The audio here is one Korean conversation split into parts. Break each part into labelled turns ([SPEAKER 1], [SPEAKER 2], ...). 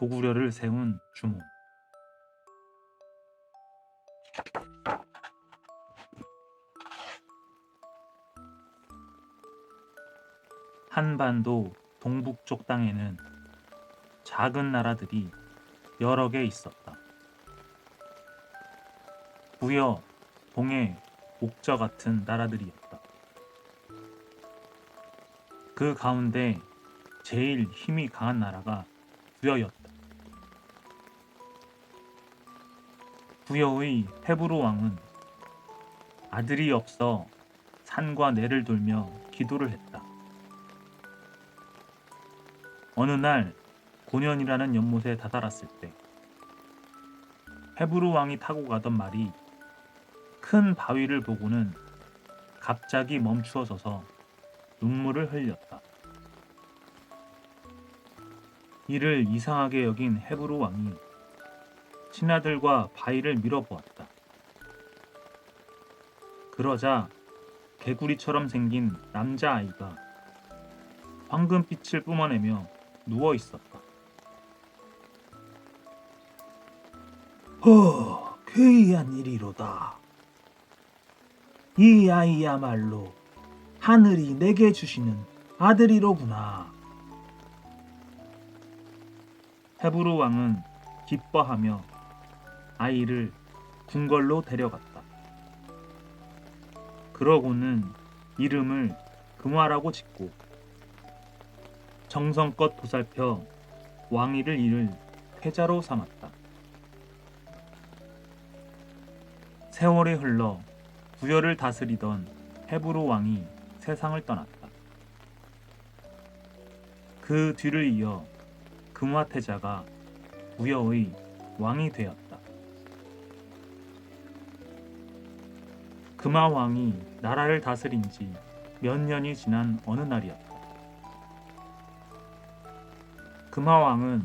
[SPEAKER 1] 고구려를 세운 주몽. 한반도 동북쪽 땅에는 작은 나라들이 여러 개 있었다. 부여, 동해, 옥저 같은 나라들이었다. 그 가운데 제일 힘이 강한 나라가 부여였다. 부여의 헤브로 왕은 아들이 없어 산과 내를 돌며 기도를 했다. 어느 날 고년이라는 연못에 다다랐을 때 헤브로 왕이 타고 가던 말이 큰 바위를 보고는 갑자기 멈추어 서서 눈물을 흘렸다. 이를 이상하게 여긴 헤브로 왕이 신하들과 바위를 밀어보았다. 그러자 개구리처럼 생긴 남자아이가 황금빛을 뿜어내며 누워 있었다.
[SPEAKER 2] 허, 괴이한 일이로다. 이 아이야말로 하늘이 내게 주시는 아들이로구나.
[SPEAKER 1] 헤브로 왕은 기뻐하며 아이를 궁궐로 데려갔다. 그러고는 이름을 금화라고 짓고 정성껏 보살펴 왕위를 이을 태자로 삼았다. 세월이 흘러 부여를 다스리던 헤브로 왕이 세상을 떠났다. 그 뒤를 이어 금화태자가 부여의 왕이 되었다. 금화왕이 나라를 다스린 지 몇 년이 지난 어느 날이었다. 금화왕은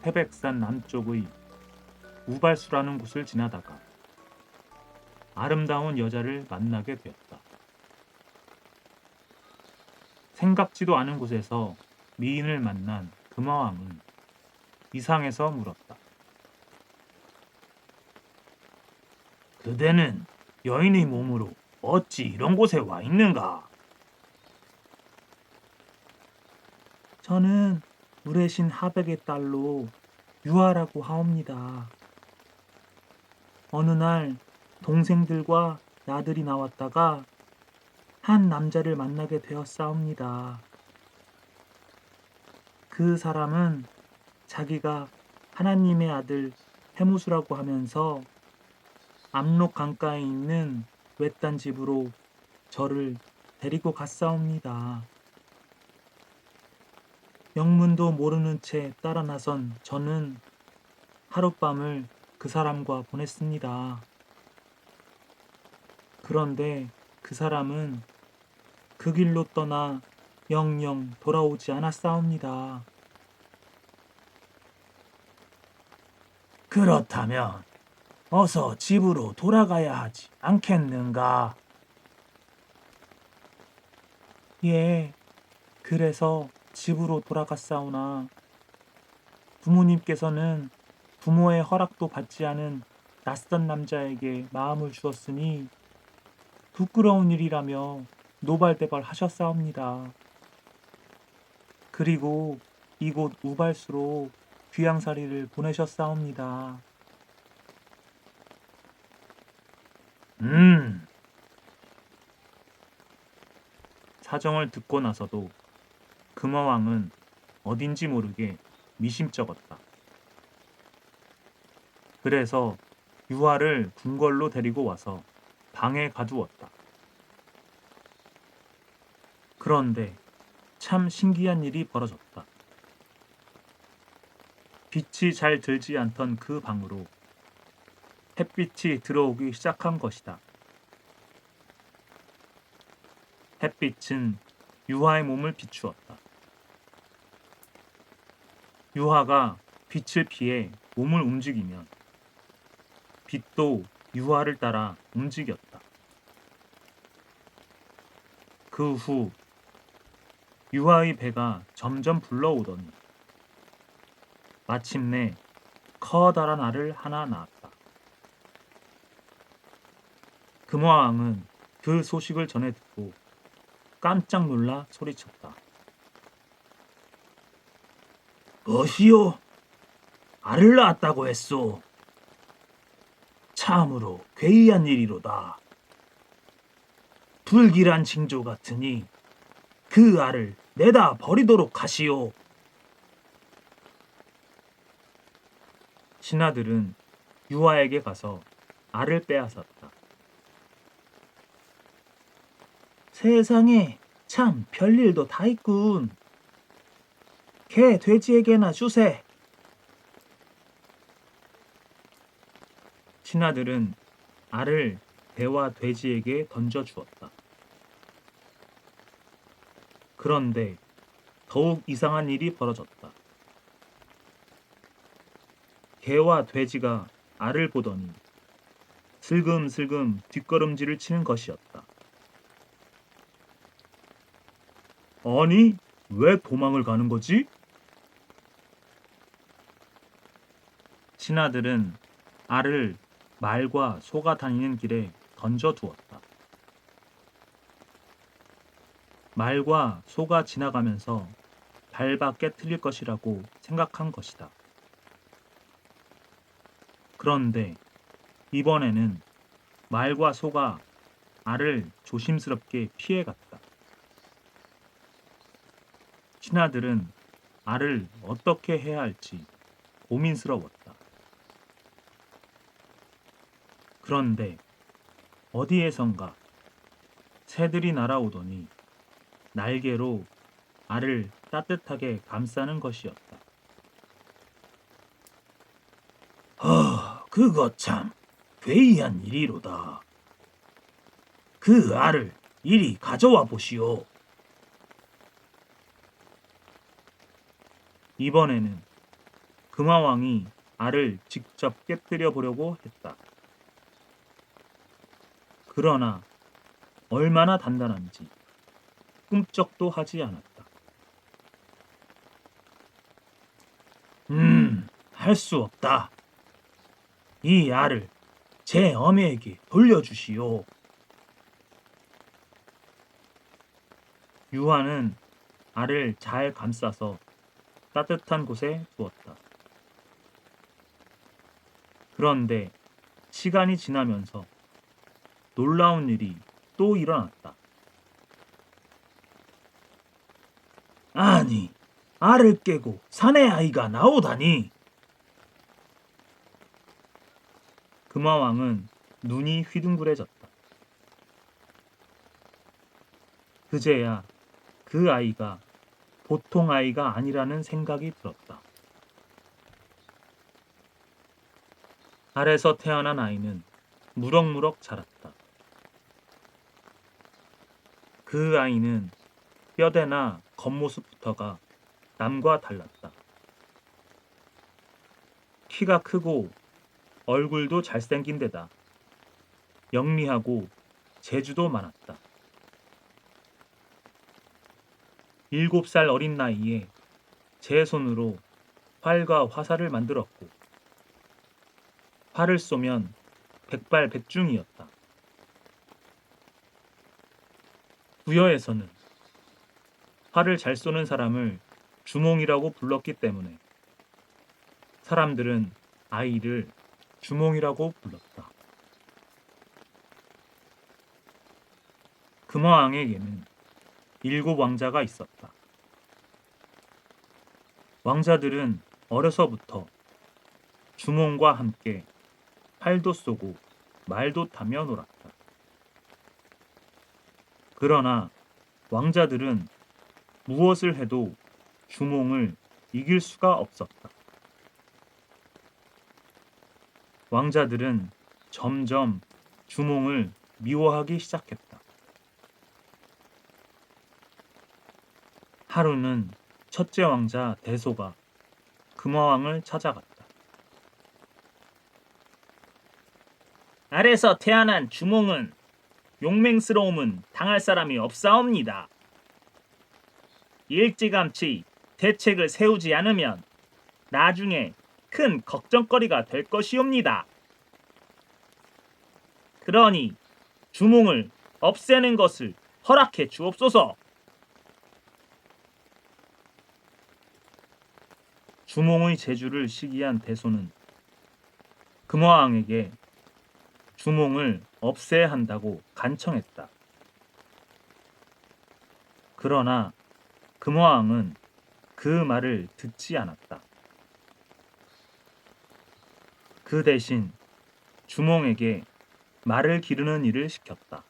[SPEAKER 1] 태백산 남쪽의 우발수라는 곳을 지나다가 아름다운 여자를 만나게 되었다. 생각지도 않은 곳에서 미인을 만난 금화왕은 이상해서 물었다.
[SPEAKER 2] 그대는 여인의 몸으로 어찌 이런 곳에 와 있는가? 저는 우레신 하백의 딸로 유아라고 하옵니다. 어느 날 동생들과 나들이 나왔다가 한 남자를 만나게 되었사옵니다. 그 사람은 자기가 하나님의 아들 해무수라고 하면서 압록 강가에 있는 외딴 집으로 저를 데리고 갔사옵니다. 영문도 모르는 채 따라 나선 저는 하룻밤을 그 사람과 보냈습니다. 그런데 그 사람은 그 길로 떠나 영영 돌아오지 않았사옵니다. 그렇다면 어서 집으로 돌아가야 하지 않겠는가? 예, 그래서 집으로 돌아갔사오나 부모님께서는 부모의 허락도 받지 않은 낯선 남자에게 마음을 주었으니 부끄러운 일이라며 노발대발 하셨사옵니다. 그리고 이곳 우발수로 귀양살이를 보내셨사옵니다.
[SPEAKER 1] 음. 사정을 듣고 나서도 금화왕은 어딘지 모르게 미심쩍었다. 그래서 유아를 궁궐로 데리고 와서 방에 가두었다. 그런데 참 신기한 일이 벌어졌다. 빛이 잘 들지 않던 그 방으로 햇빛이 들어오기 시작한 것이다. 햇빛은 유화의 몸을 비추었다. 유화가 빛을 피해 몸을 움직이면 빛도 유화를 따라 움직였다. 그 후 유화의 배가 점점 불러오더니 마침내 커다란 알을 하나 낳았다. 금화왕은 그 소식을 전해 듣고 깜짝 놀라 소리쳤다.
[SPEAKER 2] 뭐시오? 알을 낳았다고 했소. 참으로 괴이한 일이로다. 불길한 징조 같으니 그 알을 내다 버리도록 하시오.
[SPEAKER 1] 신하들은 유아에게 가서 알을 빼앗았다.
[SPEAKER 2] 세상에 참 별일도 다 있군. 개 돼지에게나 주세.
[SPEAKER 1] 신하들은 알을 개와 돼지에게 던져 주었다. 그런데 더욱 이상한 일이 벌어졌다. 개와 돼지가 알을 보더니 슬금슬금 뒷걸음질을 치는 것이었다. 아니, 왜 도망을 가는 거지? 신하들은 알을 말과 소가 다니는 길에 던져 두었다. 말과 소가 지나가면서 밟아 깨뜨릴 것이라고 생각한 것이다. 그런데 이번에는 말과 소가 알을 조심스럽게 피해갔다. 신하들은 알을 어떻게 해야 할지 고민스러웠다. 그런데 어디에선가 새들이 날아오더니 날개로 알을 따뜻하게 감싸는 것이었다.
[SPEAKER 2] 아, 그거 참 괴이한 일이로다. 그 알을 이리 가져와 보시오.
[SPEAKER 1] 이번에는 금화왕이 알을 직접 깨뜨려 보려고 했다. 그러나 얼마나 단단한지 꿈쩍도 하지 않았다.
[SPEAKER 2] 음, 할 수 없다. 이 알을 제 어미에게 돌려주시오.
[SPEAKER 1] 유화는 알을 잘 감싸서 따뜻한 곳에 두었다. 그런데 시간이 지나면서 놀라운 일이 또 일어났다.
[SPEAKER 2] 아니, 알을 깨고 사내 아이가 나오다니.
[SPEAKER 1] 금화왕은 눈이 휘둥그레졌다. 그제야 그 아이가 보통 아이가 아니라는 생각이 들었다. 알에서 태어난 아이는 무럭무럭 자랐다. 그 아이는 뼈대나 겉모습부터가 남과 달랐다. 키가 크고 얼굴도 잘생긴 데다 영리하고 재주도 많았다. 일곱 살 어린 나이에 제 손으로 활과 화살을 만들었고 활을 쏘면 백발백중이었다. 부여에서는 활을 잘 쏘는 사람을 주몽이라고 불렀기 때문에 사람들은 아이를 주몽이라고 불렀다. 금화왕에게는 일곱 왕자가 있었다. 왕자들은 어려서부터 주몽과 함께 활도 쏘고 말도 타며 놀았다. 그러나 왕자들은 무엇을 해도 주몽을 이길 수가 없었다. 왕자들은 점점 주몽을 미워하기 시작했다. 하루는 첫째 왕자 대소가 금화왕을 찾아갔다.
[SPEAKER 2] 알에서 태어난 주몽은 용맹스러움은 당할 사람이 없사옵니다. 일찌감치 대책을 세우지 않으면 나중에 큰 걱정거리가 될 것이옵니다. 그러니 주몽을 없애는 것을 허락해 주옵소서.
[SPEAKER 1] 주몽의 재주를 시기한 대소는 금화왕에게 주몽을 없애야 한다고 간청했다. 그러나 금화왕은 그 말을 듣지 않았다. 그 대신 주몽에게 말을 기르는 일을 시켰다.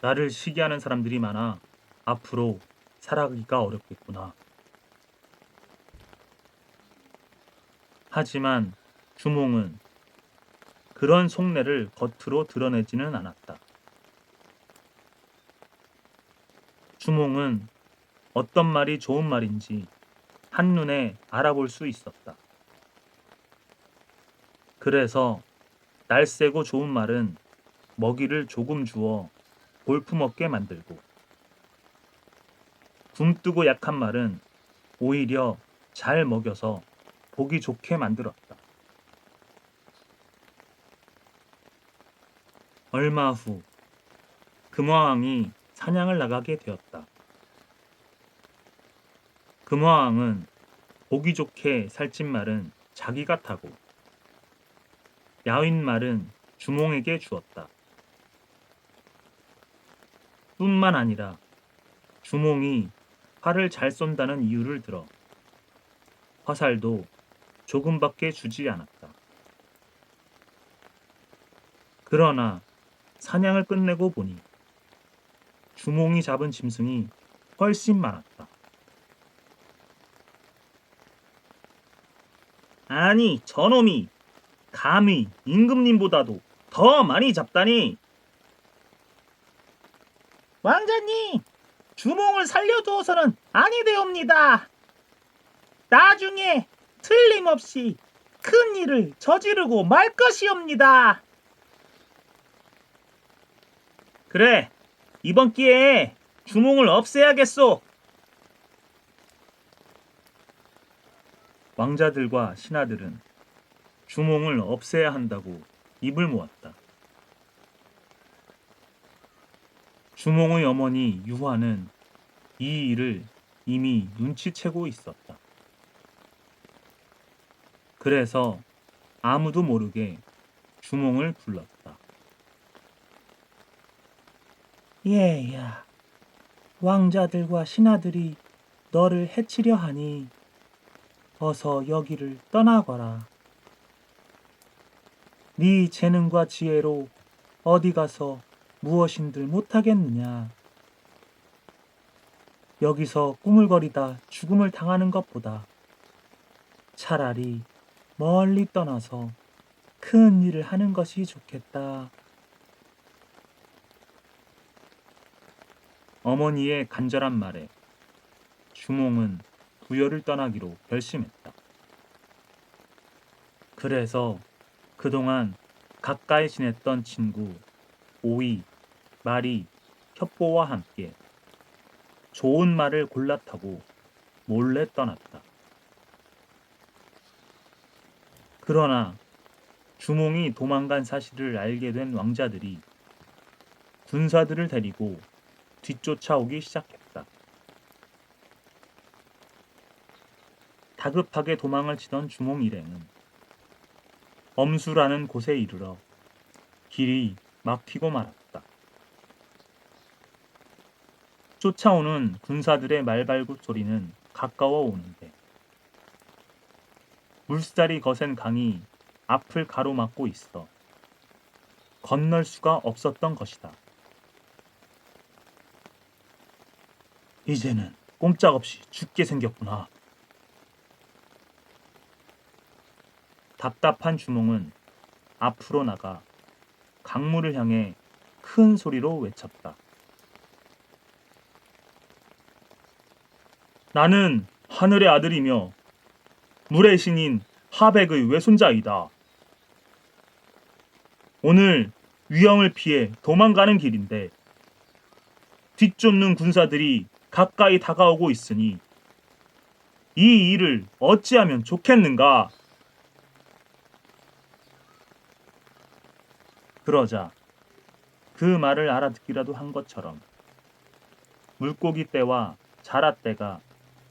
[SPEAKER 1] 나를 시기하는 사람들이 많아 앞으로 살아가기가 어렵겠구나. 하지만 주몽은 그런 속내를 겉으로 드러내지는 않았다. 주몽은 어떤 말이 좋은 말인지 한눈에 알아볼 수 있었다. 그래서 날쌔고 좋은 말은 먹이를 조금 주어 볼품없게 만들고 굶뜨고 약한 말은 오히려 잘 먹여서 보기 좋게 만들었다. 얼마 후 금화왕이 사냥을 나가게 되었다. 금화왕은 보기 좋게 살찐 말은 자기가 타고 야윈 말은 주몽에게 주었다. 뿐만 아니라 주몽이 활을 잘 쏜다는 이유를 들어 화살도 조금밖에 주지 않았다. 그러나 사냥을 끝내고 보니 주몽이 잡은 짐승이 훨씬 많았다.
[SPEAKER 2] 아니, 저놈이 감히 임금님보다도 더 많이 잡다니. 왕자님, 주몽을 살려두어서는 아니 되옵니다. 나중에 틀림없이 큰 일을 저지르고 말 것이옵니다. 그래, 이번 기회에 주몽을 없애야겠소.
[SPEAKER 1] 왕자들과 신하들은 주몽을 없애야 한다고 입을 모았다. 주몽의 어머니 유화는 이 일을 이미 눈치채고 있었다. 그래서 아무도 모르게 주몽을 불렀다.
[SPEAKER 2] 얘야, 왕자들과 신하들이 너를 해치려 하니 어서 여기를 떠나거라. 네 재능과 지혜로 어디 가서 무엇인들 못하겠느냐. 여기서 꾸물거리다 죽음을 당하는 것보다 차라리 멀리 떠나서 큰 일을 하는 것이 좋겠다.
[SPEAKER 1] 어머니의 간절한 말에 주몽은 부여를 떠나기로 결심했다. 그래서 그동안 가까이 지냈던 친구 오이, 마리, 협보와 함께 좋은 말을 골라 타고 몰래 떠났다. 그러나 주몽이 도망간 사실을 알게 된 왕자들이 군사들을 데리고 뒤쫓아오기 시작했다. 다급하게 도망을 치던 주몽 일행은 엄수라는 곳에 이르러 길이 막히고 말았다. 쫓아오는 군사들의 말발굽 소리는 가까워 오는데 물살이 거센 강이 앞을 가로막고 있어 건널 수가 없었던 것이다. 이제는 꼼짝없이 죽게 생겼구나. 답답한 주몽은 앞으로 나가 강물을 향해 큰 소리로 외쳤다. 나는 하늘의 아들이며 물의 신인 하백의 외손자이다. 오늘 위험을 피해 도망가는 길인데 뒤쫓는 군사들이 가까이 다가오고 있으니
[SPEAKER 2] 이 일을 어찌하면 좋겠는가?
[SPEAKER 1] 그러자 그 말을 알아듣기라도 한 것처럼 물고기 떼와 자라 떼가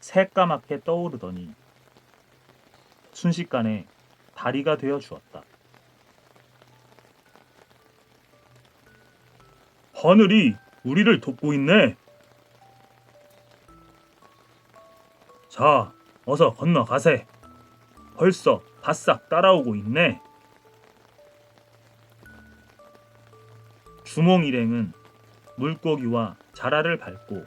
[SPEAKER 1] 새까맣게 떠오르더니 순식간에 다리가 되어 주었다.
[SPEAKER 2] 하늘이 우리를 돕고 있네. 자, 어서 건너가세. 벌써 바싹 따라오고 있네.
[SPEAKER 1] 주몽 일행은 물고기와 자라를 밟고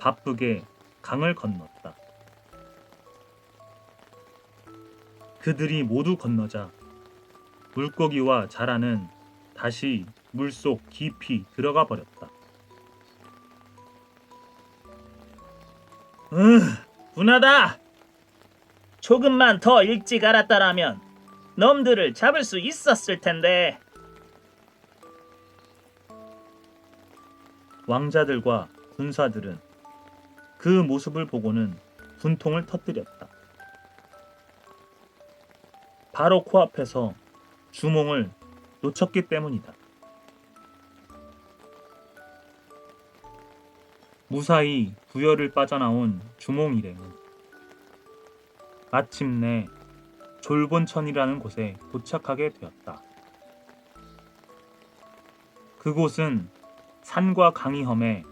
[SPEAKER 1] 바쁘게 강을 건넜다. 그들이 모두 건너자 물고기와 자라는 다시 물속 깊이 들어가 버렸다.
[SPEAKER 2] 으, 분하다. 조금만 더 일찍 알았다라면 놈들을 잡을 수 있었을 텐데.
[SPEAKER 1] 왕자들과 군사들은 그 모습을 보고는 분통을 터뜨렸다. 바로 코앞에서 주몽을 놓쳤기 때문이다. 무사히 부여를 빠져나온 주몽 일행은 마침내 졸본천이라는 곳에 도착하게 되었다. 그곳은 산과 강이 험해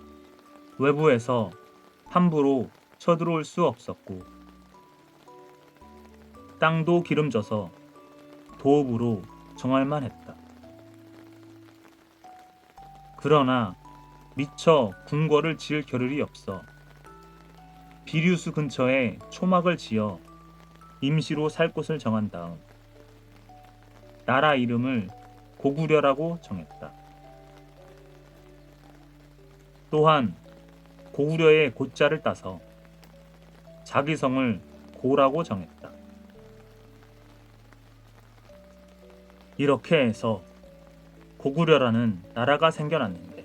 [SPEAKER 1] 외부에서 함부로 쳐들어올 수 없었고 땅도 기름져서 도읍으로 정할만 했다. 그러나 미처 궁궐을 지을 겨를이 없어 비류수 근처에 초막을 지어 임시로 살 곳을 정한 다음 나라 이름을 고구려라고 정했다. 또한 고구려의 고자를 따서 자기 성을 고라고 정했다. 이렇게 해서 고구려라는 나라가 생겨났는데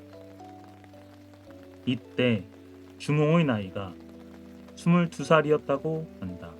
[SPEAKER 1] 이때 주몽의 나이가 22살이었다고 한다.